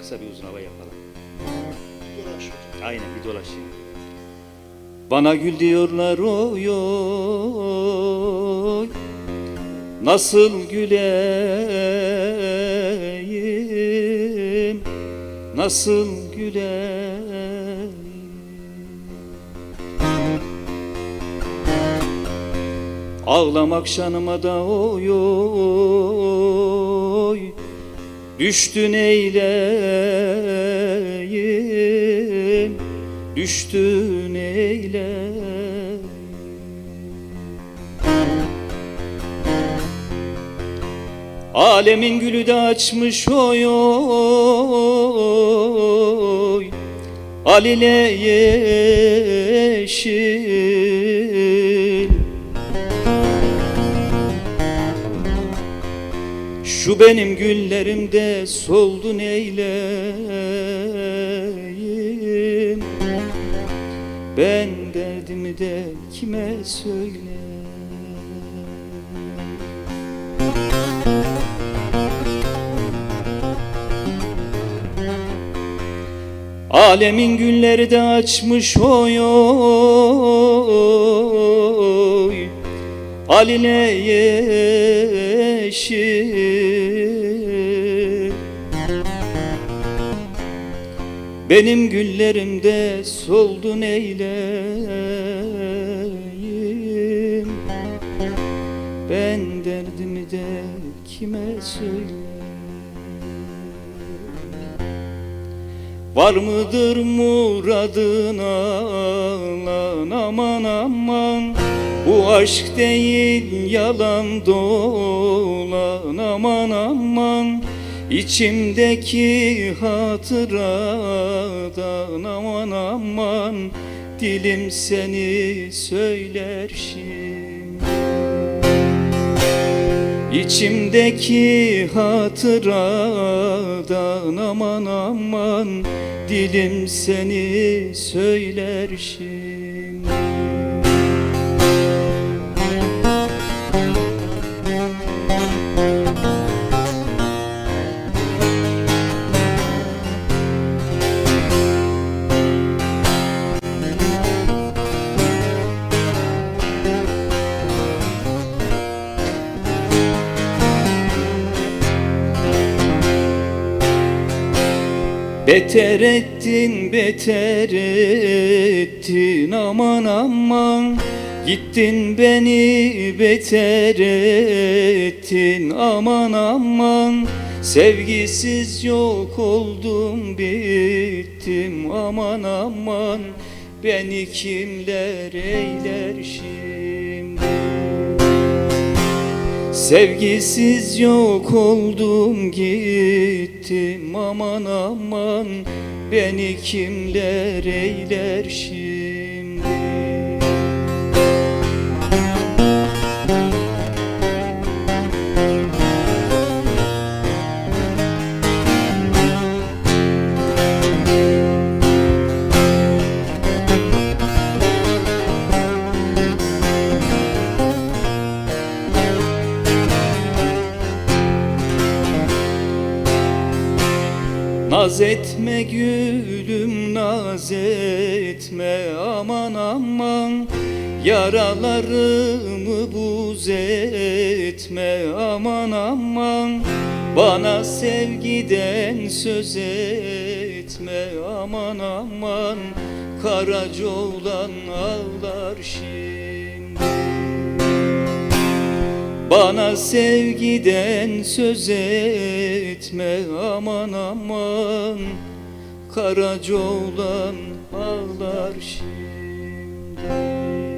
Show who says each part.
Speaker 1: kısa bir uzun hava yapalım.
Speaker 2: Dolaş hocam.
Speaker 1: Aynen bir dolaşayım. Bana gül diyorlar oy oy Nasıl güleyim Nasıl güleyim Ağlamak şanıma da oy oy Düştün eyleyim Düştün eyleyim. Alemin gülü de açmış oy oy Alile yeşil Şu benim güllerimde soldu neyleyim Ben derdimi de kime söyle Alemin gülleri de açmış oy oy Aline yeşil? Benim güllerimde soldu neyleyim Ben derdimi de kime söyleyeyim Var mıdır muradına lan aman aman. Bu aşk değil yalan dolan. Aman aman. İçimdeki hatıradan. Aman aman. Dilim seni söyler şimdi İçimdeki hatıradan aman aman Dilim seni söyler şimdi Beter ettin, beter ettin. Aman aman. Gittin beni beter ettin. Aman aman. Sevgisiz yok oldum bittim. Aman aman. Beni kimler eyler şimdi Sevgisiz yok oldum gittim. Aman aman Beni kimler eyler şimdi Naz etme gülüm naz etme. Aman aman Yaralarımı buz etme. Aman aman Bana sevgiden söz etme. Aman aman Karaca oğlan ağlar şimdi bana sevgiden söz etme aman aman. Karaca oğlan ağlar şimdi